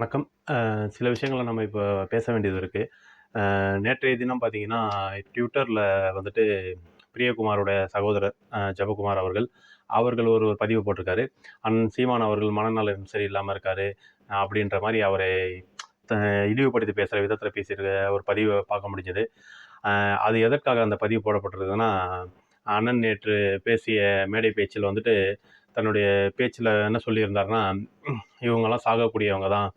வணக்கம். சில விஷயங்கள நம்ம இப்போ பேச வேண்டியது இருக்குது நேற்றைய தினம் பார்த்தீங்கன்னா, ட்விட்டரில் வந்துட்டு பிரியகுமாரோட சகோதரர் ஜபகுமார் அவர்கள், அவர்கள் ஒரு ஒரு பதிவு போட்டிருக்காரு. அண்ணன் சீமான் அவர்கள் மனநலம் சரியில்லாமல் இருக்காரு. அப்படின்ற மாதிரி அவரை இழிவுபடுத்தி பேசுகிற விதத்தில் பேசியிருக்க ஒரு பதிவை பார்க்க முடிஞ்சது. அது எதற்காக அந்த பதிவு போடப்பட்டிருக்குதுன்னா, அண்ணன் நேற்று பேசிய மேடை பேச்சில் வந்துட்டு, தன்னுடைய பேச்சில் என்ன சொல்லியிருந்தாருன்னா, இவங்கெல்லாம் சாகக்கூடியவங்க தான்.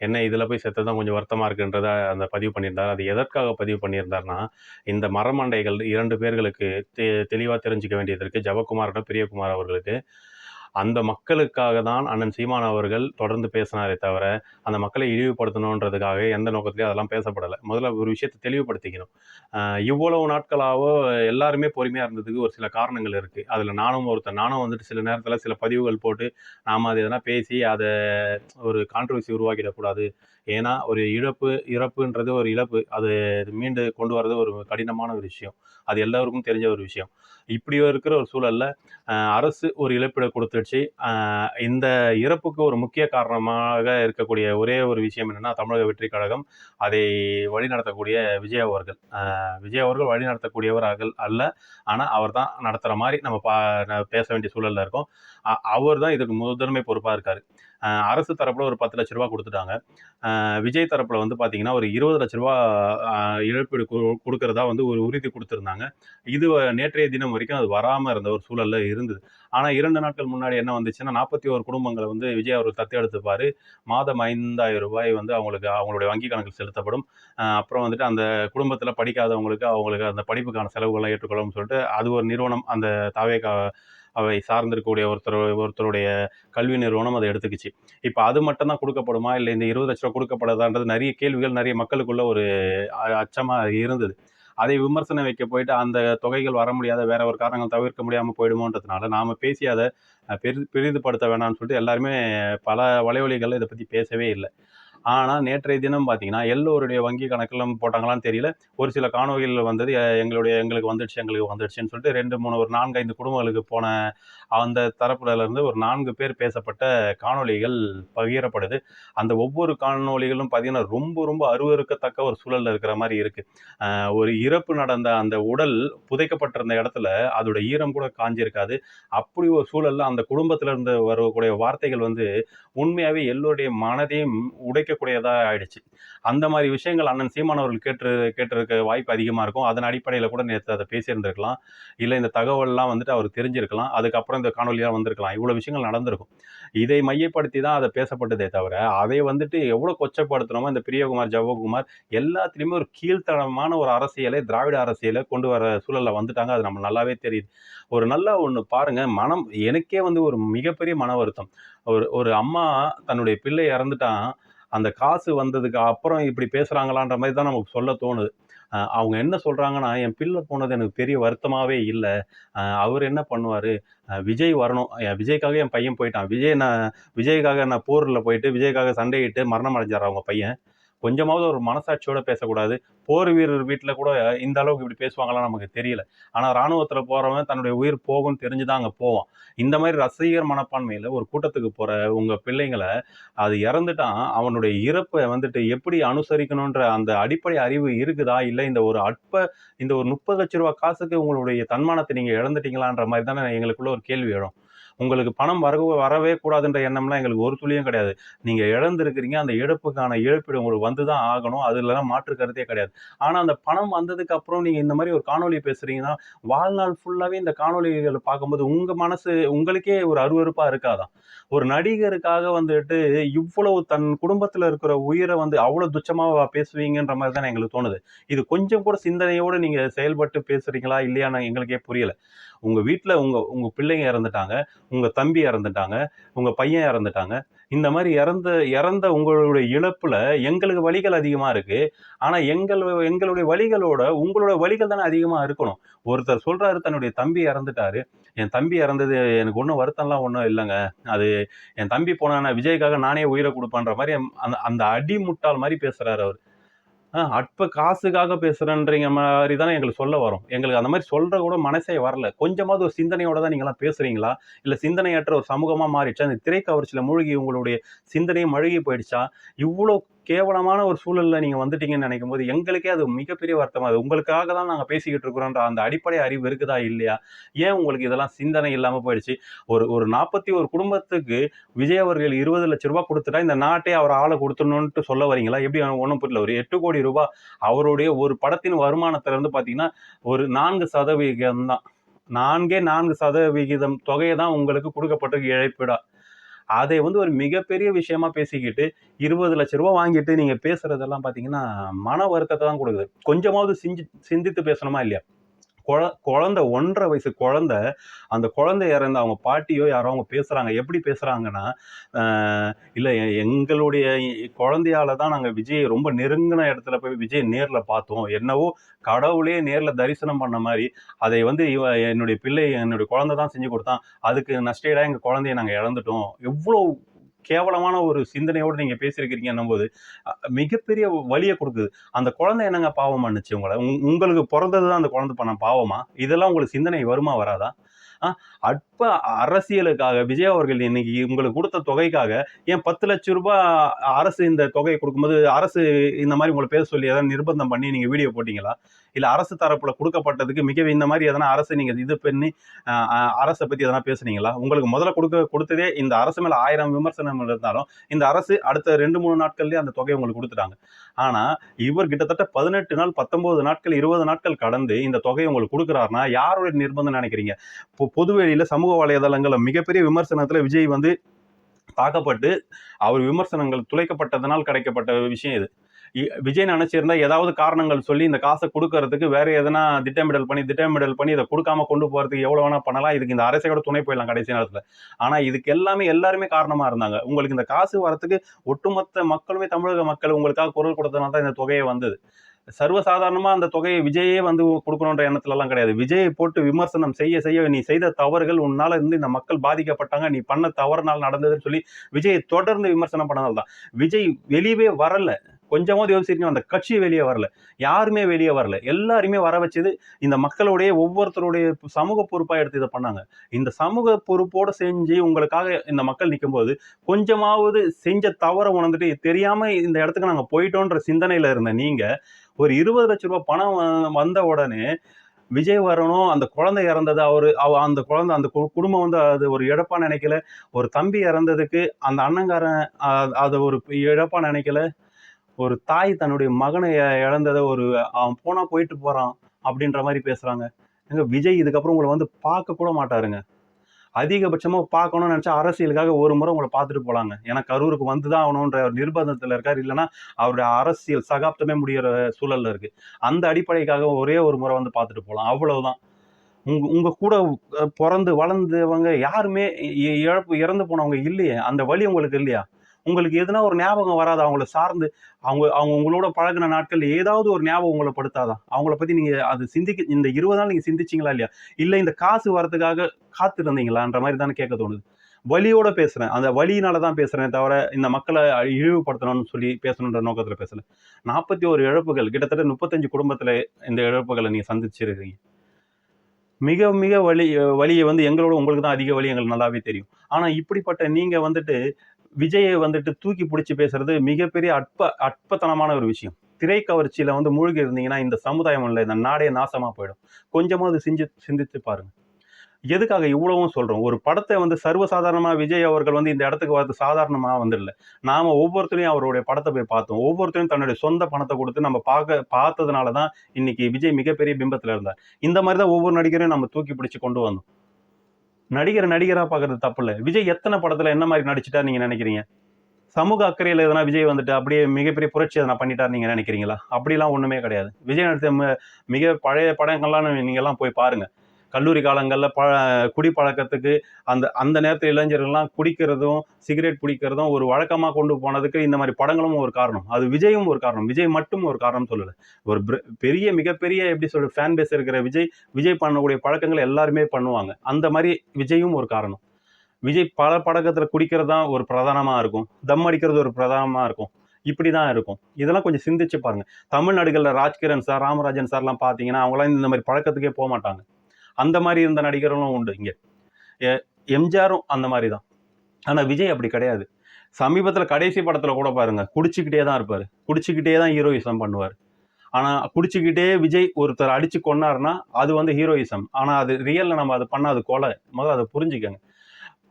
என்ன இதில் போய் செத்து தான் கொஞ்சம் வருத்தமாக இருக்குன்றத அந்த பதிவு பண்ணியிருந்தார். அது எதற்காக பதிவு பண்ணியிருந்தார்னா இந்த மரமண்டைகள் இரண்டு பேர்களுக்கு தெ தெளிவாக தெரிஞ்சுக்க வேண்டியது இருக்குது ஜவகுமாரோட பிரியகுமார் அவர்களுக்கு. அந்த மக்களுக்காக தான் அண்ணன் சீமான் அவர்கள் தொடர்ந்து பேசினாரே தவிர, அந்த மக்களை இழிவுபடுத்தணுன்றதுக்காக எந்த நோக்கத்திலையும் அதெல்லாம் பேசப்படலை முதல்ல ஒரு விஷயத்த தெளிவுபடுத்திக்கணும். இவ்வளவு நாட்களாகவோ எல்லாருமே பொறுமையாக இருந்ததுக்கு ஒரு சில காரணங்கள் இருக்குது அதில் நானும் ஒருத்தன். நானும் வந்துட்டு சில நேரத்தில் சில பதிவுகள் போட்டு, நாம் அது எதனா பேசி அதை ஒரு கான்ட்ரவர்சி உருவாக்கிடக்கூடாது. ஏன்னா, ஒரு இழப்பு இறப்புன்றது ஒரு இழப்பு. அது மீண்டு கொண்டு வர்றது ஒரு கடினமான ஒரு விஷயம். அது எல்லோருக்கும் தெரிஞ்ச ஒரு விஷயம். இப்படி இருக்கிற ஒரு சூழலில் அரசு ஒரு இழப்பீடு கொடுத்துருச்சு இந்த இறப்புக்கு ஒரு முக்கிய காரணமாக இருக்கக்கூடிய ஒரே ஒரு விஷயம் என்னென்னா தமிழக வெற்றி கழகம். அதை வழிநடத்தக்கூடிய விஜய் அவர்கள். விஜய் அவர்கள் வழிநடத்தக்கூடியவர்கள் அல்ல. ஆனால் அவர் தான் நடத்துகிற மாதிரி நம்ம பா பேச வேண்டிய சூழல்ல இருக்கோம். அவர் தான் இதுக்கு முதன்மை பொறுப்பாக இருக்கார் அரசு தரப்பில் ஒரு பத்து லட்ச ரூபா கொடுத்துட்டாங்க விஜய் தரப்பில் வந்து பார்த்தீங்கன்னா, ஒரு இருபது லட்ச ரூபா இழப்பீடு கொடுக்கறதா வந்து ஒரு உறுதி கொடுத்துருந்தாங்க இது நேற்றைய தினம் வரைக்கும் அது வராமல் இருந்த ஒரு சூழலில் இருந்தது. ஆனால் இரண்டு நாட்கள் முன்னாடி என்ன வந்துச்சுன்னா, நாற்பத்தி ஒரு குடும்பங்களை வந்து விஜய் அவர்கள் தத்தெடுத்துப்பார் மாதம் ஐந்தாயிரம் ரூபாய் வந்து அவங்களுக்கு அவங்களுடைய வங்கி கணக்கில் செலுத்தப்படும். அப்புறம் வந்துட்டு அந்த குடும்பத்தில் படிக்காதவங்களுக்கு, அவங்களுக்கு அந்த படிப்புக்கான செலவுகள்லாம் ஏற்றுக்கொள்ளும்னு சொல்லிட்டு, அது ஒரு நிறுவனம் அந்த தாவேகா அவை சார்ந்திருக்கக்கூடிய ஒருத்தர் ஒருத்தருடைய கல்வி நிறுவனம் அதை எடுத்துக்கிச்சு. இப்போ அது மட்டும் தான் இல்லை இந்த இந்த ரூ. 20,00,000 குடுக்கப்படாதான்றது நெறைய கேள்விகள் நிறைய மக்களுக்குள்ள ஒரு அ இருந்தது. அதை விமர்சனம் வைக்க போயிட்டு, அந்த தொகைகள் வர முடியாத வேற ஒரு காரணங்கள் தவிர்க்க முடியாமல் போயிடுமோன்றதுனால, நாம் பேசி அதை பெரி பெரிதுபடுத்த வேணாம்னு சொல்லிட்டு எல்லாருமே பல வலைவழிகளில் இதை பற்றி பேசவே இல்லை ஆனால் நேற்றைய தினம் பார்த்தீங்கன்னா, எல்லோருடைய வங்கி கணக்கெல்லாம் போட்டாங்களான்னு தெரியல. ஒரு சில காணொளிகள் வந்தது. எங்களுடைய எங்களுக்கு வந்துடுச்சு எங்களுக்கு வந்துடுச்சுன்னு சொல்லிட்டு 2, 3 ஒரு 4, 5 குடும்பங்களுக்கு போன அந்த தரப்புலருந்து ஒரு நான்கு பேர் பேசப்பட்ட காணொளிகள் பகிரப்படுது. அந்த ஒவ்வொரு காணொளிகளும் பார்த்தீங்கன்னா, ரொம்ப ரொம்ப அருவருக்கத்தக்க ஒரு சூழலில் இருக்கிற மாதிரி இருக்குது ஒரு இறப்பு நடந்த அந்த உடல் புதைக்கப்பட்டிருந்த இடத்துல அதோட ஈரம் கூட காஞ்சிருக்காது அப்படி ஒரு சூழலில் அந்த குடும்பத்திலருந்து வரக்கூடிய வார்த்தைகள் வந்து உண்மையாகவே எல்லோருடைய மனதையும் உடைக்கக்கூடியதாக ஆயிடுச்சு. அந்த மாதிரி விஷயங்கள் அண்ணன் சீமான் அவர்கள் கேட்டு கேட்டிருக்க வாய்ப்பு அதிகமாக இருக்கும். அதன் அடிப்படையில் கூட நேற்று அதை பேசியிருந்திருக்கலாம். இல்லை இந்த தகவல்லாம் வந்துட்டு அவர் தெரிஞ்சிருக்கலாம். அதுக்கப்புறம் இந்த காணொலியாக வந்திருக்கலாம். இவ்வளோ விஷயங்கள் நடந்திருக்கும். இதை மையப்படுத்தி தான் அதை பேசப்பட்டதே தவிர, அதை வந்துட்டு எவ்வளோ கொச்சப்படுத்தணுமோ இந்த பிரியகுமார், ஜவகுமார் எல்லாத்துலேயுமே ஒரு கீழ்த்தனமான ஒரு அரசியலை, திராவிட அரசியலை கொண்டு வர சூழலில் வந்துட்டாங்க. அது நம்ம நல்லாவே தெரியுது. ஒரு நல்லா ஒன்று பாருங்கள் மனம் எனக்கே வந்து ஒரு மிகப்பெரிய மன வருத்தம். ஒரு ஒரு அம்மா தன்னுடைய பிள்ளை இறந்துட்டான். அந்த காசு வந்ததுக்கு அப்புறம் இப்படி பேசுகிறாங்களான்ற மாதிரி தான் நமக்கு சொல்ல தோணுது. அவங்க என்ன சொல்கிறாங்கன்னா "என் பிள்ளை போனது எனக்கு பெரிய வருத்தமாகவே இல்லை அவர் என்ன பண்ணுவார் விஜய் வரணும். என் விஜய்க்காக என் பையன் போயிட்டான். விஜய் நான் விஜய்க்காக நான் போரில் போயிட்டு, விஜய்க்காக சண்டையிட்டு மரணம் அடைஞ்சார் அவங்க பையன்? கொஞ்சமாவது ஒரு மனசாட்சியோட பேசக்கூடாது. போர் வீரர் வீட்டில் கூட இந்த அளவுக்கு இப்படி பேசுவாங்களான்னு நமக்கு தெரியல. ஆனால் இராணுவத்தில் போகிறவன் தன்னுடைய உயிர் போகும்னு தெரிஞ்சு தான் அங்கே போவான். இந்த மாதிரி ரசிகர் மனப்பான்மையில் ஒரு கூட்டத்துக்கு போகிற உங்கள் பிள்ளைங்கள, அது இறந்துட்டான். அவனுடைய இறப்பை வந்துட்டு எப்படி அனுசரிக்கணுன்ற அந்த அடிப்படை அறிவு இருக்குதா? இல்லை இந்த ஒரு அற்ப இந்த ஒரு முப்பது லட்ச ரூபா காசுக்கு உங்களுடைய தன்மானத்தை நீங்கள் இழந்துட்டீங்களான்ற மாதிரி தானே எங்களுக்குள்ள ஒரு கேள்வி எழும். உங்களுக்கு பணம் வர வரவே கூடாதுன்ற எண்ணம்லாம் எங்களுக்கு ஒரு துளியும் கிடையாது. நீங்க இழந்திருக்கிறீங்க. அந்த இழப்புக்கான இழப்பீடு உங்களுக்கு வந்து தான் ஆகணும். அதுலலாம் மாற்று கருத்தே கிடையாது. ஆனா அந்த பணம் வந்ததுக்கு அப்புறம் நீங்க இந்த மாதிரி ஒரு காணொளி பேசுறீங்கன்னா, வாழ்நாள் ஃபுல்லாவே இந்த காணொலிகளை பார்க்கும்போது உங்க மனசு உங்களுக்கே ஒரு அருவருப்பா இருக்காதான் ஒரு நடிகருக்காக வந்துட்டு இவ்வளவு தன் குடும்பத்தில் இருக்கிற உயிரை வந்து அவ்வளோ துச்சமாக பேசுவீங்கன்ற மாதிரி தான் எங்களுக்கு தோணுது. இது கொஞ்சம் கூட சிந்தனையோடு நீங்க செயல்பட்டு பேசுறீங்களா? இல்லையான்னு எங்களுக்கே புரியல. உங்க வீட்டில் உங்க உங்க பிள்ளைங்க இறந்துட்டாங்க. உங்கள் தம்பி இறந்துட்டாங்க. உங்கள் பையன் இறந்துட்டாங்க. இந்த மாதிரி இறந்த இறந்த உங்களுடைய இழப்பில் எங்களுக்கு வழிகள் அதிகமாக இருக்குது ஆனால் எங்கள் எங்களுடைய வழிகளோட உங்களோட வலிகள் தானே அதிகமாக இருக்கணும். ஒருத்தர் சொல்கிறாரு தன்னுடைய தம்பி இறந்துட்டாரு. என் தம்பி இறந்தது எனக்கு ஒன்றும் வருத்தம்லாம் ஒன்றும் இல்லைங்க அது என் தம்பி போனான்னா விஜய்க்காக நானே உயிரை கொடுப்பான்ற மாதிரி அந்த அந்த அடி முட்டாள் மாதிரி பேசுகிறாரு அவர் அற்ப காசுக்காக பேசுறேன்றீங்க மாதிரி தானே எங்களுக்கு சொல்ல வரும். எங்களுக்கு அந்த மாதிரி சொல்ற கூட மனசே வரல. கொஞ்சமாவது ஒரு சிந்தனையோட தான் நீங்களாம் பேசுறீங்களா? இல்ல சிந்தனையற்ற ஒரு சமூகமா மாறிடுச்சா? இந்த திரைக்கவர்ச்சியில மூழ்கி உங்களுடைய சிந்தனையை மழுகி போயிடுச்சா? இவ்வளோ கேவலமான ஒரு சூழலில் நீங்கள் வந்துட்டீங்கன்னு நெனைக்கும்போது, எங்களுக்கே அது மிகப்பெரிய வருத்தமாக அது உங்களுக்காக தான் நாங்கள் பேசிக்கிட்டு இருக்கிறோன்ற அந்த அடிப்படை அறிவு இருக்குதா? இல்லையா? ஏன் உங்களுக்கு இதெல்லாம் சிந்தனை இல்லாமல் போயிடுச்சு? ஒரு ஒரு 41 குடும்பத்துக்கு விஜய் அவர்கள் ரூ. 20,00,000 கொடுத்துட்டா இந்த நாட்டே அவர் ஆளை கொடுத்துடணுன்ட்டு சொல்ல வரீங்களா? எப்படி ஒன்றும் புரியல. ஒரு எட்டு கோடி ரூபாய் அவருடைய ஒரு படத்தின் வருமானத்திலேருந்து பார்த்தீங்கன்னா, ஒரு நான்கு சதவிகிதம் தான். நான்கே நான்கு சதவிகிதம் தொகையை தான் உங்களுக்கு கொடுக்கப்பட்டிருக்கு இழைப்பிடா அதை வந்து ஒரு மிகப்பெரிய விஷயமா பேசிக்கிட்டு, இருபது லட்ச ரூபா வாங்கிட்டு நீங்க பேசுறதெல்லாம் பார்த்தீங்கன்னா, மன வருத்தத்தை தான் கொடுக்குது கொஞ்சமாவது சிஞ்சி சிந்தித்து பேசணுமா? இல்லையா? குழ குழந்தை 1 1/2 வயசு குழந்தை, அந்த குழந்தை இறந்த அவங்க பாட்டியோ யாரோ அவங்க பேசுகிறாங்க எப்படி பேசுகிறாங்கன்னா இல்லை எங்களுடைய குழந்தையால தான் நாங்கள் விஜய் ரொம்ப நெருங்கின இடத்துல போய் விஜய் நேரில் பார்த்தோம். என்னவோ கடவுளே நேரில் தரிசனம் பண்ண மாதிரி அதை வந்து இவ என்னுடைய பிள்ளை என்னுடைய குழந்தை தான் செஞ்சு கொடுத்தான் அதுக்கு நஷ்டேடாக எங்கள் குழந்தைய நாங்கள் இழந்துட்டோம். எவ்வளோ கேவலமான ஒரு சிந்தனையோட நீங்க பேசியிருக்கிறீங்கன்னும் போது மிகப்பெரிய வழியை கொடுக்குது அந்த குழந்தை என்னங்க பாவம் பண்ணுச்சு உங்களை உங்களுக்கு பிறந்தது தான் அந்த குழந்தை பண்ண பாவமா? இதெல்லாம் உங்களுக்கு சிந்தனை வருமா? வராதா? அற்ப அரசியலுக்காக விஜய் அவர்கள் இன்னைக்கு உங்களுக்கு கொடுத்த தொகைக்காக, ஏன் பத்து லட்சம் ரூபாய் அரசு இந்த தொகையை கொடுக்கும்போது அரசு இந்த மாதிரி உங்களை பேச சொல்லி ஏதாவது நிர்பந்தம் பண்ணி நீங்கள் வீடியோ போட்டிங்களா? இல்லை அரசு தரப்பில் கொடுக்கப்பட்டதுக்கு மிக இந்த மாதிரி எதனா அரசு நீங்கள் இது பண்ணி, அரசை பற்றி எதனா பேசுனீங்களா? உங்களுக்கு முதல்ல கொடுக்க கொடுத்ததே இந்த அரசு மேலே ஆயிரம் விமர்சனம் இருந்தாலும், இந்த அரசு அடுத்த ரெண்டு மூணு நாட்கள்லேயே அந்த தொகையை உங்களுக்கு கொடுத்துட்டாங்க. ஆனால் இவர் கிட்டத்தட்ட 18 நாள், 19 நாட்கள், 20 நாட்கள் கடந்து இந்த தொகையை உங்களுக்கு கொடுக்குறாருன்னா யாருடைய நிர்பந்தம் நினைக்கிறீங்க? பொதுவெளியில் சமூக வலைதளங்களில் மிகப்பெரிய விமர்சனத்தில் விஜய் வந்து தாக்கப்பட்டு, அவர் விமர்சனங்கள் துளைக்கப்பட்டதனால் கிடைக்கப்பட்ட விஷயம் இது. விஜய் நினச்சிருந்தா ஏதாவது காரணங்கள் சொல்லி இந்த காசை கொடுக்கறதுக்கு வேற எதனா திட்டமிடல் பண்ணி திட்டமிடல் பண்ணி இதை கொடுக்காம கொண்டு போறதுக்கு எவ்வளோ வேணா பண்ணலாம். இதுக்கு இந்த அரசையோட துணை போயிடலாம் கடைசி நேரத்தில் ஆனால் இதுக்கு எல்லாமே எல்லாருமே காரணமா இருந்தாங்க. உங்களுக்கு இந்த காசு வரத்துக்கு ஒட்டுமொத்த மக்களுமே தமிழக மக்கள் உங்களுக்காக குரல் கொடுத்தனால தான் இந்த தொகையை வந்தது. சர்வசாதாரணமாக அந்த தொகையை விஜயே வந்து கொடுக்கணுன்ற எண்ணத்துலலாம் கிடையாது. விஜயை போட்டு விமர்சனம் செய்ய செய்ய நீ செய்த தவறுகள் உன்னால் இருந்து இந்த மக்கள் பாதிக்கப்பட்டாங்க. நீ பண்ண தவறுனால் நடந்ததுன்னு சொல்லி விஜயை தொடர்ந்து விமர்சனம் பண்ணதால் தான். விஜய் வெளியவே வரல. கொஞ்சமாவது யோசிச்சிருக்கோம் அந்த கட்சி வெளியே வரல. யாருமே வெளியே வரல. எல்லாருமே வர வச்சது இந்த மக்களுடைய ஒவ்வொருத்தருடைய சமூக பொறுப்பாக எடுத்து இதை பண்ணாங்க. இந்த சமூக பொறுப்போடு செஞ்சு உங்களுக்காக இந்த மக்கள் நிற்கும்போது கொஞ்சமாவது செஞ்ச தவற உணர்ந்துட்டு தெரியாமல் இந்த இடத்துக்கு நாங்கள் போயிட்டோன்ற சிந்தனையில் இருந்த நீங்கள் ஒரு இருபது லட்ச ரூபா பணம் வந்த உடனே, விஜய் வரணும், அந்த குழந்தை இறந்தது அவர் அவ அந்த குழந்தை அந்த கு குடும்பம் வந்து அது ஒரு இழப்பா நினைக்கல ஒரு தம்பி இறந்ததுக்கு அந்த அண்ணங்காரன் அதை ஒரு இழப்பா நினைக்கல ஒரு தாய் தன்னுடைய மகனை இழந்ததை ஒரு அவன் போனா போயிட்டு போறான், அப்படின்ற மாதிரி பேசுறாங்க. ஏங்க விஜய் இதுக்கப்புறம் உங்களை வந்து பார்க்க கூட மாட்டாருங்க. அதிகபட்சமாக பார்க்கணும்னு நினச்சா அரசியலுக்காக ஒரு முறை உங்களை பார்த்துட்டு போகலாங்க ஏன்னா கரூருக்கு வந்து தான் ஆகணுன்ற ஒரு நிர்பந்தத்தில் இருக்கார் இல்லைனா அவருடைய அரசியல் சகாப்தமே முடியிற சூழலில் இருக்குது அந்த அடிப்படைக்காக ஒரே ஒரு முறை வந்து பார்த்துட்டு போகலாம் அவ்வளவுதான். உங்க உங்க கூட பிறந்து வளர்ந்தவங்க யாருமே இ இழப்பு இறந்து போனவங்க இல்லையே. அந்த வழி உங்களுக்கு இல்லையா? உங்களுக்கு எதுனா ஒரு ஞாபகம் வராது அவங்கள சார்ந்து அவங்க அவங்க உங்களோட பழகுன நாட்கள் ஏதாவது ஒரு ஞாபகம் உங்களை படுத்தாதான் அவங்கள பத்தி நீங்க அது சிந்திக்க இந்த 20 நாள் நீங்க சிந்திச்சீங்களா? இல்லையா? இல்ல இந்த காசு வரதுக்காக காத்திருந்தீங்களான்ற மாதிரி தானே கேட்க தோணுது. வழியோட பேசுறேன். அந்த வழியினால தான் பேசுகிறேன் தவிர, இந்த மக்களை இழிவுபடுத்தணும்னு சொல்லி பேசணுன்ற நோக்கத்துல பேசல. 41 இழப்புகள் கிட்டத்தட்ட முப்பத்தஞ்சு குடும்பத்தில் இந்த இழப்புகளை நீங்கள் சந்திச்சிருக்கீங்க. மிக மிக வலி வழியை வந்து எங்களோட உங்களுக்கு தான் அதிக வழி எங்களுக்கு நல்லாவே தெரியும். ஆனால் இப்படிப்பட்ட நீங்கள் வந்துட்டு, விஜயை வந்துட்டு தூக்கி பிடிச்சி பேசுறது மிகப்பெரிய அற்ப அற்பத்தனமான ஒரு விஷயம். திரைக்கவர்ச்சியில வந்து மூழ்கி இருந்தீங்கன்னா, இந்த சமுதாயம் இல்லை இந்த நாடே நாசமாக போயிடும். கொஞ்சமாவது சிந்தி சிந்தித்து பாருங்க. எதுக்காக இவ்வளவும் சொல்கிறோம் ஒரு படத்தை வந்து சர்வசாதாரணமாக விஜய் அவர்கள் வந்து இந்த இடத்துக்கு வரது சாதாரணமாக வந்துடல. நாம ஒவ்வொருத்தரையும் அவருடைய படத்தை போய் பார்த்தோம். ஒவ்வொருத்தரும் தன்னுடைய சொந்த பணத்தை கொடுத்து நம்ம பார்க்க பார்த்ததுனால தான் இன்னைக்கு விஜய் மிகப்பெரிய பிம்பத்தில் இருந்தார். இந்த மாதிரி தான் ஒவ்வொரு நடிகரையும் நம்ம தூக்கி பிடிச்சி கொண்டு வந்தோம். நடிகர் நடிகராக பார்க்கறது தப்பில்ல. விஜய் எத்தனை படத்தில் என்ன மாதிரி நடிச்சுட்டா நீங்கள் நினைக்கிறீங்க சமூக அக்கறையில் எதனா விஜய் வந்துட்டு அப்படியே மிகப்பெரிய புரட்சி எதனா பண்ணிட்டார் நீங்கள் நினைக்கிறீங்களா அப்படிலாம் ஒன்றுமே கிடையாது. விஜய் நடித்த மிக பழைய படங்கள்லாம் நீங்கள்லாம் போய் பாருங்கள் கல்லூரி காலங்களில் ப குடிப்பழக்கத்துக்கு அந்த அந்த நேரத்தில் இளைஞர்கள்லாம் குடிக்கிறதும், சிகரெட் பிடிக்கிறதும் ஒரு வழக்கமாக கொண்டு போனதுக்கு இந்த மாதிரி படங்களும் ஒரு காரணம். அது விஜயும் ஒரு காரணம். விஜய் மட்டும் ஒரு காரணம் சொல்லலை ஒரு பெரிய மிகப்பெரிய எப்படி சொல்ற ஃபேன் பேஸ் இருக்கிற விஜய், விஜய் பண்ணக்கூடிய பழக்கங்கள் எல்லாருமே பண்ணுவாங்க. அந்த மாதிரி விஜயும் ஒரு காரணம். விஜய் பல பழக்கத்தில் குடிக்கிறது தான் ஒரு பிரதானமாக இருக்கும். தம் அடிக்கிறது ஒரு பிரதானமாக இருக்கும். இப்படி தான் இருக்கும் இதெல்லாம் கொஞ்சம் சிந்திச்சு பாருங்கள் தமிழ்நாடுகளில் ராஜ்கிரண் சார் ராமராஜன் சார்லாம் பார்த்தீங்கன்னா அவங்களாம் இந்த மாதிரி பழக்கத்துக்கே போக மாட்டாங்க அந்த மாதிரி இருந்த நடிகர்களும் உண்டு இங்கே. எம்ஜிஆரும் அந்த மாதிரி தான் ஆனால் விஜய் அப்படி கிடையாது. சமீபத்தில் கடைசி படத்தில் கூட பாருங்க குடிச்சிக்கிட்டே தான் இருப்பார். குடிச்சிக்கிட்டே தான் ஹீரோயிசம் பண்ணுவார். ஆனால் குடிச்சிக்கிட்டே விஜய் ஒருத்தர் அடித்து கொன்னாருன்னா அது வந்து ஹீரோயிசம். ஆனால் அது ரியலில் நம்ம அது பண்ணால் அது கொலை. முதல்ல அதை புரிஞ்சுக்கங்க.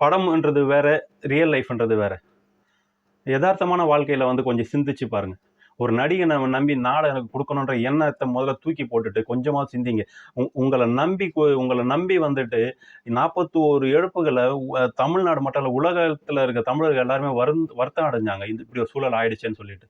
படம்ன்றது வேற ரியல் லைஃப்ன்றது வேற. யதார்த்தமான வாழ்க்கையில் வந்து கொஞ்சம் சிந்திச்சு பாருங்கள் ஒரு நடிகனை நம்பி நாடை எனக்கு கொடுக்கணுன்ற எண்ணத்தை முதல்ல தூக்கி போட்டுட்டு கொஞ்சமாக சிந்திங்க. உ- உங்களை நம்பி உங்களை நம்பி வந்துட்டு நாற்பத்தி ஒரு இழப்புகளை தமிழ்நாடு மட்டும் உலகத்தில் இருக்க தமிழர்கள் எல்லாருமே வருந் வருத்தம் அடைஞ்சாங்க. இந்த இப்படி ஒரு சூழல் ஆயிடுச்சேன்னு சொல்லிட்டு.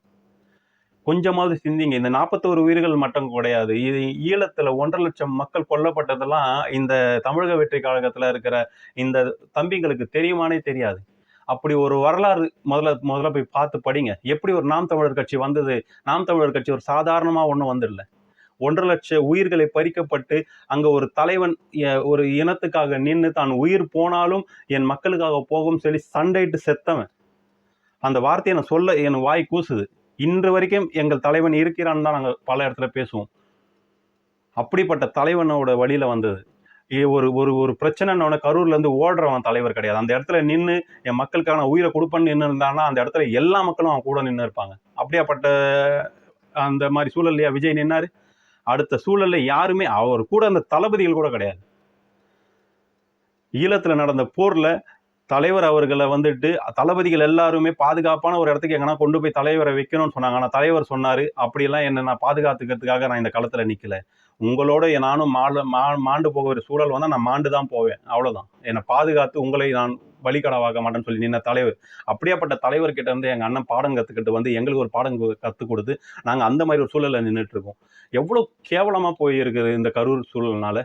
கொஞ்சமாவது சிந்திங்க. இந்த நாற்பத்தோரு உயிர்கள் மட்டும் கிடையாது. இது ஈழத்தில் ஒன்றரை லட்சம் மக்கள் கொல்லப்பட்டதெல்லாம் இந்த தமிழக வெற்றி கழகத்தில் இருக்கிற இந்த தம்பிங்களுக்கு தெரியுமானே தெரியாது. அப்படி ஒரு வரலாறு முதல்ல முதல்ல போய் பார்த்து படிங்க. எப்படி ஒரு நாம் தமிழர் கட்சி வந்தது? நாம் தமிழர் கட்சி ஒரு சாதாரணமாக ஒன்றும் வந்துடல ஒன்றரை லட்ச உயிர்களை பறிக்கப்பட்டு அங்கே ஒரு தலைவன் ஒரு இனத்துக்காக நின்று தான் உயிர் போனாலும் என் மக்களுக்காக போகும் சொல்லி சண்டையிட்டு செத்தவன். அந்த வார்த்தையை நான் சொல்ல என் வாய் கூசுது. இன்று வரைக்கும் எங்கள் தலைவன் இருக்கிறான்னு தான் நாங்கள் பல இடத்துல பேசுவோம். அப்படிப்பட்ட தலைவனோட வழியில் வந்தது. ஒரு ஒரு ஒரு பிரச்சனைன்னு கரூர்லேருந்து ஓடுறவன் தலைவர் கிடையாது. அந்த இடத்துல நின்று என் மக்களுக்கான உயிரை கொடுப்பேன்னு நின்று இருந்தான்னா அந்த இடத்துல எல்லா மக்களும் அவன் கூட நின்று இருப்பாங்க. அப்படியாப்பட்ட அந்த மாதிரி சூழல்லையா விஜய் நின்னார்? அடுத்த சூழல்ல யாருமே அவர் கூட அந்த தளபதிகள் கூட கிடையாது. ஈழத்தில் நடந்த போரில் தலைவர் அவர்களை வந்துட்டு தளபதிகள் எல்லாருமே பாதுகாப்பான ஒரு இடத்துக்கு எங்கன்னா கொண்டு போய் தலைவரை வைக்கணும்னு சொன்னாங்க. ஆனால் தலைவர் சொன்னார் அப்படியெல்லாம் என்ன நான் பாதுகாத்துக்கிறதுக்காக நான் இந்த களத்தில் நிற்கலை உங்களோட நானும் மாடு மா மாண்டு போக ஒரு சூழல் வந்தால் நான் மாண்டு தான் போவேன். அவ்வளோதான் என்னை பாதுகாத்து உங்களை நான் வழிகடவாக்க மாட்டேன்னு சொல்லி நின்ன தலைவர். அப்படியாப்பட்ட தலைவர்கிட்ட இருந்து எங்கள் அண்ணன் பாடம் கற்றுக்கிட்டு வந்து எங்களுக்கு ஒரு பாடம் கற்றுக் கொடுத்து நாங்கள் அந்த மாதிரி ஒரு சூழலில் நின்றுட்டு இருக்கோம். எவ்வளோ கேவலமாக போயிருக்குது இந்த கரூர் சூழல்னால?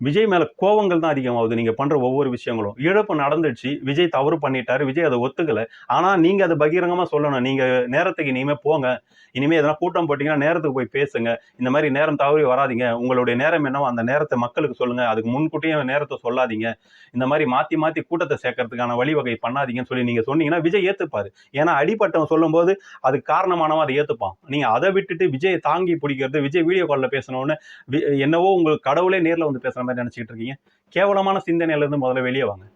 விஜய் மேலே கோவங்கள் தான் அதிகமாகுது. நீங்கள் பண்ணுற ஒவ்வொரு விஷயங்களும். இழப்பு நடந்துச்சு விஜய் தவறு பண்ணிட்டாரு. விஜய் அதை ஒத்துக்கலை. ஆனால் நீங்கள் அதை பகிரங்கமாக சொல்லணும். நீங்கள் நேரத்துக்கு இனிமேல் போங்க. இனிமேல் எதனா கூட்டம் போட்டிங்கன்னா நேரத்துக்கு போய் பேசுங்க. இந்த மாதிரி நேரம் தவறி வராதிங்க. உங்களுடைய நேரம் என்னவோ அந்த நேரத்தை மக்களுக்கு சொல்லுங்கள் அதுக்கு முன்கூட்டியே நேரத்தை சொல்லாதீங்க. இந்த மாதிரி மாற்றி மாற்றி கூட்டத்தை சேர்க்கறதுக்கான வழிவகை பண்ணாதீங்கன்னு சொல்லி நீங்கள் சொன்னீங்கன்னா விஜய் ஏற்றுப்பார் ஏன்னா அடிப்பட்டவன் சொல்லும்போது அது காரணமானவன் அதை ஏற்றுப்பான் நீங்கள் அதை விட்டுட்டு விஜயை தாங்கி பிடிக்கிறது விஜய் வீடியோ காலில் பேசணும்னு வி- என்னவோ உங்களுக்கு கடவுளே நேரில் வந்து பேசுகிற மாதிரி நினச்சிக்கிட்டு இருக்கீங்க. கேவலமான சிந்தனையில இருந்து முதல்ல வெளியே வாங்க.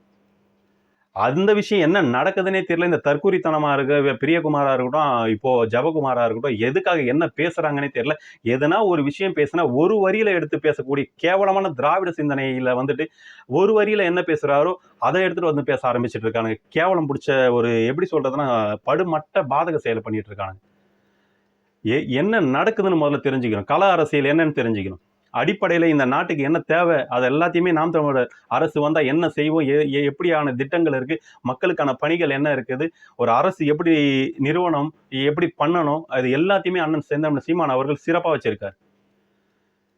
அந்த விஷயம் என்ன நடக்குதுன்னே தெரியல. இந்த தற்கூரித்தனமாக இருக்க பிரியகுமாராக இருக்கட்டும் இப்போது ஜபகுமாராக இருக்கட்டும் எதுக்காக என்ன பேசுகிறாங்கன்னே தெரியல. எதனா ஒரு விஷயம் பேசினா ஒரு வரியில் எடுத்து பேசக்கூடிய கேவலமான திராவிட சிந்தனையில் வந்துட்டு ஒரு வரியில் என்ன பேசுகிறாரோ அதை எடுத்துகிட்டு வந்து பேச ஆரம்பிச்சிட்டு இருக்காங்க கேவலம் பிடிச்ச ஒரு எப்படி சொல்கிறதுனா படுமட்ட பாதக செயலை பண்ணிகிட்டு இருக்காங்க ஏ என்ன நடக்குதுன்னு முதல்ல தெரிஞ்சுக்கணும். கல அரசியல் என்னன்னு தெரிஞ்சுக்கணும். அடிப்படையில் இந்த நாட்டுக்கு என்ன தேவை? அது எல்லாத்தையுமே நாம் தமிழர் அரசு வந்தால் என்ன செய்வோம்? எப்படியான திட்டங்கள் இருக்குது மக்களுக்கான பணிகள் என்ன இருக்குது? ஒரு அரசு எப்படி நிறுவனம் எப்படி பண்ணணும்? அது எல்லாத்தையுமே அண்ணன் செந்தமிழ் சீமான் அவர்கள் சிறப்பாக வச்சுருக்கார்.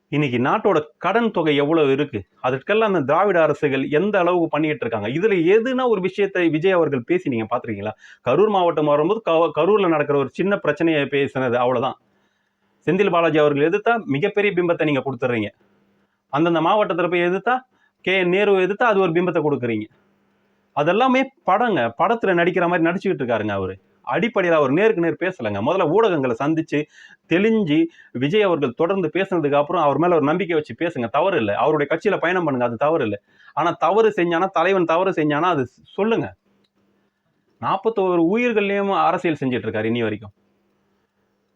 இன்னைக்கு நாட்டோட கடன் தொகை எவ்வளவு இருக்கு? அதற்கெல்லாம் அந்த திராவிட அரசுகள் எந்த அளவுக்கு பண்ணிட்டு இருக்காங்க? இதுல எதுனா ஒரு விஷயத்தை விஜய் அவர்கள் பேசி நீங்க பார்த்துருக்கீங்களா? கரூர் மாவட்டம் வரும்போது க- கரூர்ல நடக்கிற ஒரு சின்ன பிரச்சனையை பேசினது அவ்வளவுதான். செந்தில் பாலாஜி அவர்கள் எதிர்த்தா மிகப்பெரிய பிம்பத்தை நீங்கள் கொடுத்துட்றீங்க அந்தந்த மாவட்டத்தில் போய் எதிர்த்தா கே நேரு எதிர்த்தா அது ஒரு பிம்பத்தை கொடுக்குறீங்க. அதெல்லாமே படங்க படத்தில் நடிக்கிற மாதிரி நடிச்சுக்கிட்டு இருக்காருங்க அவர். அடிப்படையில் அவர் நேருக்கு நேர் பேசலைங்க. முதல்ல ஊடகங்களை சந்தித்து தெளிஞ்சு விஜய் அவர்கள் தொடர்ந்து பேசுனதுக்கு அப்புறம் அவர் மேலே ஒரு நம்பிக்கை வச்சு பேசுங்க. தவறு இல்லை. அவருடைய கட்சியில் பயணம் பண்ணுங்க அது தவறு இல்லை. ஆனால் தவறு செஞ்சானா தலைவன் தவறு செஞ்சானா அது சொல்லுங்க. நாற்பத்தோரு உயிர்கள்லயும் அரசியல் செஞ்சுட்டு இருக்காரு இனி வரைக்கும்.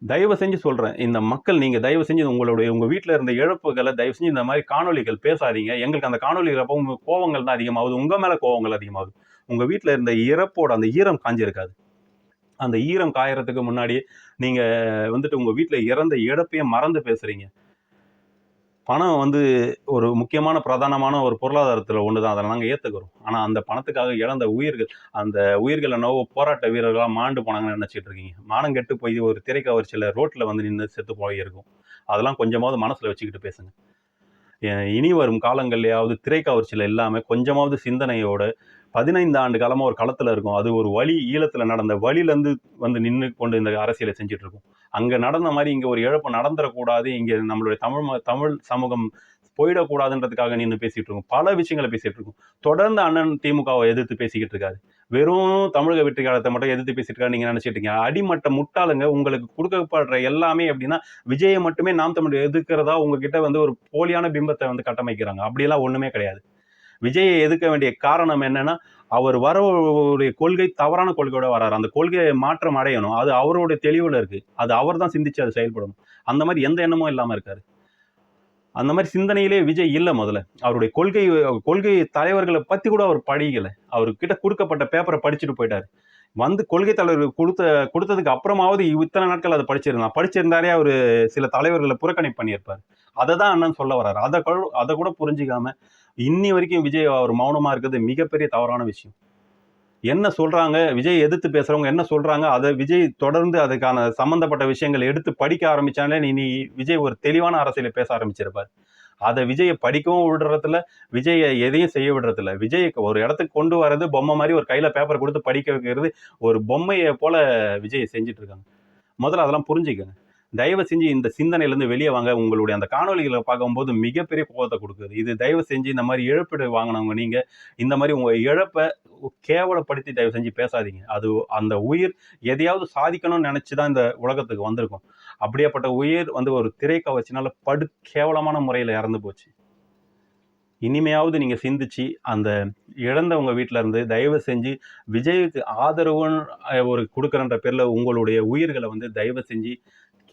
தயவு செஞ்சு சொல்கிறேன் இந்த மக்கள் நீங்கள் தயவு செஞ்சு உங்களுடைய உங்கள் வீட்டில் இருந்த இழப்புகளை தயவு செஞ்சு இந்த மாதிரி காணொளிகள் பேசாதீங்க. எங்களுக்கு அந்த காணொளிகள் அப்போ உங்கள் கோவங்கள் தான் அதிகமாகுது. உங்கள் மேலே கோவங்கள் அதிகமாகுது. உங்கள் வீட்டில் இருந்த இறப்போட அந்த ஈரம் காஞ்சிருக்காது. அந்த ஈரம் காயறதுக்கு முன்னாடி நீங்கள் வந்துட்டு உங்கள் வீட்டில் இறந்த இழப்பையும் மறந்து பேசுகிறீங்க பணம் வந்து ஒரு முக்கியமான பிரதானமான ஒரு பொருளாதாரத்தில் ஒன்று தான் அதை நாங்கள் ஏற்றுக்கிறோம் ஆனால் அந்த பணத்துக்காக இழந்த உயிர்கள் அந்த உயிர்களை நோவ போராட்ட வீரர்களாக மாண்டு போனாங்கன்னு நினச்சிட்டு இருக்கீங்க. மானம் கெட்டு போய் ஒரு திரைக்கவர்ச்சியில் ரோட்டில் வந்து நின்று செத்து போயிருக்கும். அதெல்லாம் கொஞ்சமாவது மனசில் வச்சுக்கிட்டு பேசுங்க. இனி வரும் காலங்கள்லையாவது திரைக்கவர்ச்சியில் இல்லாமல் கொஞ்சமாவது சிந்தனையோட பதினைந்து ஆண்டு காலமாக ஒரு களத்தில் இருக்கும். அது ஒரு வழி ஈழத்தில் நடந்த வழியிலேருந்து வந்து நின்று கொண்டு இந்த அரசியலை செஞ்சுட்டு இருக்கும். அங்கே நடந்த மாதிரி இங்கே ஒரு இழப்பு நடந்துடக்கூடாது இங்கே நம்மளுடைய தமிழ் தமிழ் சமூகம் போயிடக்கூடாதுன்றதுக்காக நின்று பேசிகிட்டு இருக்கோம். பல விஷயங்களை பேசிகிட்டு இருக்கோம். தொடர்ந்து அண்ணன் திமுகவை எதிர்த்து பேசிக்கிட்டு இருக்காரு. வெறும் தமிழக வெற்றிகாலத்தை மட்டும் எதிர்த்து பேசிட்டு இருக்காரு. நீங்கள் நினைச்சிட்டு இருக்கீங்க. அடிமட்ட முட்டாளுங்க உங்களுக்கு கொடுக்கப்படுற எல்லாமே அப்படின்னா விஜயை மட்டுமே நாம் தமிழ் எதிர்க்கிறதா உங்ககிட்ட வந்து ஒரு போலியான பிம்பத்தை வந்து கட்டமைக்கிறாங்க. அப்படியெல்லாம் ஒன்றுமே கிடையாது. விஜயை எதுக்க வேண்டிய காரணம் என்னன்னா அவர் வரவுடைய கொள்கை தவறான கொள்கையோட வராரு. அந்த கொள்கையை மாற்றம் அடையணும். அது அவருடைய தெளிவில் இருக்கு. அது அவர் தான் சிந்திச்சு அது செயல்படணும். அந்த மாதிரி எந்த எண்ணமும் இல்லாமல் இருக்காரு. அந்த மாதிரி சிந்தனையிலே விஜய் இல்லை முதல்ல. அவருடைய கொள்கை கொள்கை தலைவர்களை பற்றி கூட அவர் படிக்கலை. அவர்கிட்ட கொடுக்கப்பட்ட பேப்பரை படிச்சுட்டு போயிட்டார். வந்து கொள்கை தலைவர் கொடுத்த கொடுத்ததுக்கு அப்புறமாவது இத்தனை நாட்கள் அதை படிச்சிருந்தான். படிச்சிருந்தாரே அவர் சில தலைவர்களை புறக்கணிப்பு பண்ணியிருப்பார். அதை தான் அண்ணன் சொல்ல வர்றாரு அதை கூட- அதை கூட புரிஞ்சிக்காம இன்னி வரைக்கும் விஜய் அவர் மௌனமாக இருக்கிறது மிகப்பெரிய தவறான விஷயம். என்ன சொல்கிறாங்க விஜய் எதிர்த்து பேசுகிறவங்க என்ன சொல்கிறாங்க அதை விஜய் தொடர்ந்து அதுக்கான சம்மந்தப்பட்ட விஷயங்களை எடுத்து படிக்க ஆரம்பிச்சாலே இனி விஜய் ஒரு தெளிவான அரசியலை பேச ஆரம்பிச்சிருப்பார். அதை விஜயை படிக்கவும் விடுறதில்ல விஜயை எதையும் செய்ய விடுறதில்ல. விஜய் ஒரு இடத்துக்கு கொண்டு வர்றது பொம்மை மாதிரி ஒரு கையில் பேப்பர் கொடுத்து படிக்க வைக்கிறது ஒரு பொம்மையை போல விஜய் செஞ்சிட்ருக்காங்க முதல்ல அதெல்லாம் புரிஞ்சுக்கங்க. தயவு செஞ்சு இந்த சிந்தனையிலேருந்து வெளியே வாங்க. உங்களுடைய அந்த காணொலிகளை பார்க்கும்போது மிகப்பெரிய கோபத்தை கொடுக்குது. இது தயவு செஞ்சு இந்த மாதிரி இழப்பீடு வாங்கினவங்க நீங்கள் இந்த மாதிரி உங்கள் இழப்பை கேவலப்படுத்தி தயவு செஞ்சு பேசாதீங்க. அது அந்த உயிர் எதையாவது சாதிக்கணும்னு நினச்சி தான் இந்த உலகத்துக்கு வந்திருக்கும். அப்படியேப்பட்ட உயிர் வந்து ஒரு திரை படு கேவலமான முறையில் இறந்து போச்சு. இனிமையாவது நீங்கள் சிந்திச்சு அந்த இழந்தவங்க வீட்டில் இருந்து தயவு செஞ்சு விஜய்க்கு ஆதரவுன்னு ஒரு கொடுக்குறன்ற பேரில் உங்களுடைய உயிர்களை வந்து தயவு செஞ்சு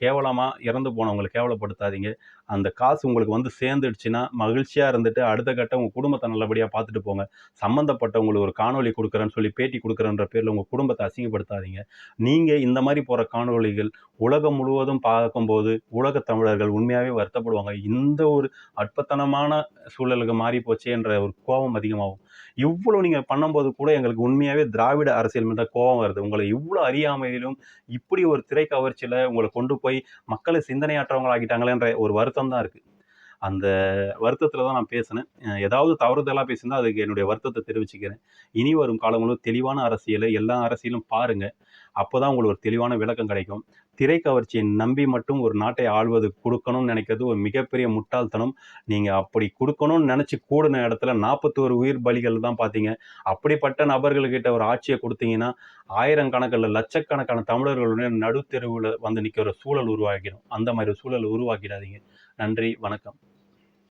கேவலமாக இறந்து போனவங்களை கேவலப்படுத்தாதீங்க. அந்த காசு உங்களுக்கு வந்து சேர்ந்துடுச்சுன்னா மகிழ்ச்சியாக இருந்துட்டு அடுத்த கட்டம் உங்கள் குடும்பத்தை நல்லபடியாக பார்த்துட்டு போங்க. சம்மந்தப்பட்டவங்களுக்கு ஒரு காணொலி கொடுக்குறேன்னு சொல்லி பேட்டி கொடுக்குறேன்ற பேரில் உங்கள் குடும்பத்தை அசிங்கப்படுத்தாதீங்க. நீங்கள் இந்த மாதிரி போகிற காணொலிகள் உலகம் முழுவதும் பார்க்கும்போது உலக தமிழர்கள் உண்மையாகவே வருத்தப்படுவாங்க. இந்த ஒரு அற்பத்தனமான சூழலுக்கு மாறி போச்சேன்ற ஒரு கோபம் அதிகமாகும். இவ்வளோ நீங்க பண்ணும்போது கூட எங்களுக்கு உண்மையாவே திராவிட அரசியல் மேல கோபம் வருது. உங்களை இவ்வளோ அறியாமையிலும் இப்படி ஒரு திரை கவர்ச்சியில உங்களை கொண்டு போய் மக்களை சிந்தனையாற்றவங்களாகிட்டாங்களேன்ற ஒரு வருத்தம் தான் இருக்கு. அந்த வருத்தத்தில் தான் நான் பேசினேன். ஏதாவது தவறுதலாக பேசியிருந்தால் அதுக்கு என்னுடைய வருத்தத்தை தெரிவிச்சுக்கிறேன். இனி வரும் காலங்களும் தெளிவான அரசியலை எல்லா அரசியலும் பாருங்கள் அப்போ தான் உங்களுக்கு ஒரு தெளிவான விளக்கம் கிடைக்கும். திரை கவர்ச்சியை நம்பி மட்டும் ஒரு நாட்டை ஆள்வது கொடுக்கணும்னு நினைக்கிறது ஒரு மிகப்பெரிய முட்டாள்தனம். நீங்கள் அப்படி கொடுக்கணும்னு நினச்சி கூடின இடத்துல நாற்பத்தோரு உயிர் பலிகள் தான் பார்த்தீங்க. அப்படிப்பட்ட நபர்கள்கிட்ட ஒரு ஆட்சியை கொடுத்தீங்கன்னா ஆயிரக்கணக்கில் லட்சக்கணக்கான தமிழர்களுடைய நடுத்தெருவில் வந்து நிற்கிற சூழல் உருவாக்கிடும் அந்த மாதிரி ஒரு சூழல் உருவாக்கிடாதீங்க. நன்றி வணக்கம்.